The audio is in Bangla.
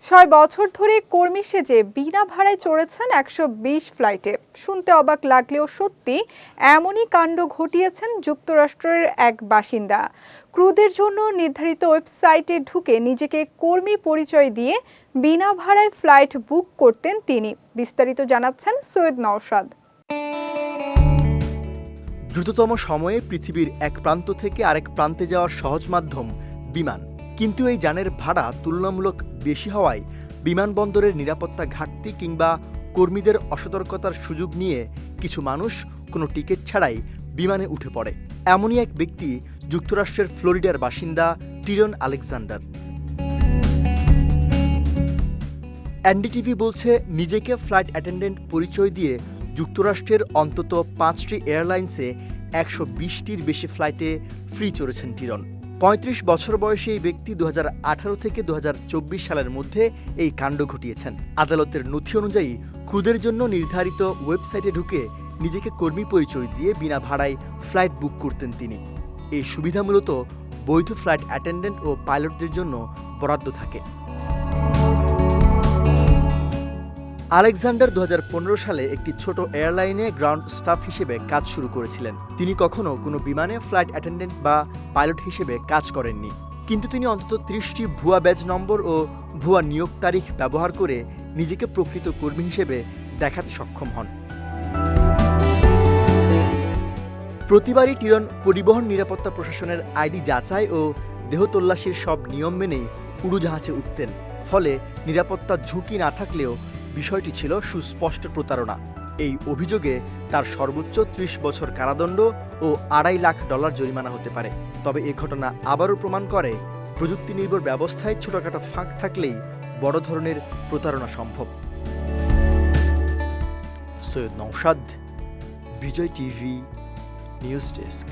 ছয় বছর ধরে কর্মী সেজে বিনা ভাড়ায় চড়েছেন একশো বিশ ফ্লাইটে। শুনতে অবাক লাগলেও সত্যি এমনই কাণ্ড ঘটিয়েছেন যুক্তরাষ্ট্রের এক বাসিন্দা। ক্রুদের জন্য নির্ধারিত ওয়েবসাইটে ঢুকে নিজেকে কর্মী পরিচয় দিয়ে বিনা ভাড়ায় ফ্লাইট বুক করতেন তিনি, বিস্তারিত জানাচ্ছেন সৈয়দ নওশাদ। দ্রুততম সময়ে পৃথিবীর এক প্রান্ত থেকে আরেক প্রান্তে যাওয়ার সহজ মাধ্যম বিমান। কিন্তু এই যানের ভাড়া তুলনামূলক বেশি হওয়ায় বিমানবন্দরের নিরাপত্তা ঘাটতি কিংবা কর্মীদের অসতর্কতার সুযোগ নিয়ে কিছু মানুষ কোনো টিকিট ছাড়াই বিমানে উঠে পড়ে। এমনই এক ব্যক্তি যুক্তরাষ্ট্রের ফ্লোরিডার বাসিন্দা টিরন আলেকজান্ডার। এনডিটিভি বলছে, নিজেকে ফ্লাইট অ্যাটেন্ডেন্ট পরিচয় দিয়ে যুক্তরাষ্ট্রের অন্তত পাঁচটি এয়ারলাইন্সে একশো বিশটির বেশি ফ্লাইটে ফ্রি চড়েছেন টিরন। পঁয়ত্রিশ বছর বয়সী এই ব্যক্তি দু হাজার আঠারো থেকে দুহাজার চব্বিশ সালের মধ্যে এই কাণ্ড ঘটিয়েছেন। আদালতের নথি অনুযায়ী ক্রুদের জন্য নির্ধারিত ওয়েবসাইটে ঢুকে নিজেকে কর্মী পরিচয় দিয়ে বিনা ভাড়ায় ফ্লাইট বুক করতেন তিনি। এই সুবিধা মূলত বৈধ ফ্লাইট অ্যাটেন্ডেন্ট ও পাইলটদের জন্য বরাদ্দ থাকে। আলেকজান্ডার দু হাজার পনেরো সালে একটি ছোট এয়ারলাইনে গ্রাউন্ড স্টাফ হিসেবে কাজ শুরু করেছিলেন। তিনি কখনো কোনো বিমানে ফ্লাইট অ্যাটেন্ডেন্ট বা পাইলট হিসেবে কাজ করেননি। কিন্তু তিনি অন্তত ত্রিশটি ভুয়া ব্যাজ নম্বর ও ভুয়া নিয়োগ তারিখ ব্যবহার করে নিজেকে প্রকৃত কর্মী হিসেবে দেখাতে সক্ষম হন। প্রতিবারই টিরন পরিবহন নিরাপত্তা প্রশাসনের আইডি যাচাই ও দেহ তল্লাশির সব নিয়ম মেনেই উড়োজাহাজে উঠতেন। ফলে নিরাপত্তা ঝুঁকি না থাকলেও বিষয়টি ছিল সুস্পষ্ট প্রতারণা। এই অভিযোগে তার সর্বোচ্চ ত্রিশ বছর কারাদণ্ড ও আড়াই লাখ ডলার জরিমানা হতে পারে। তবে এ ঘটনা আবারও প্রমাণ করে প্রযুক্তি নির্ভর ব্যবস্থায় ছোটখাটো ফাঁক থাকলেই বড় ধরনের প্রতারণা সম্ভব। Syed Naushad Bijoy TV, news desk.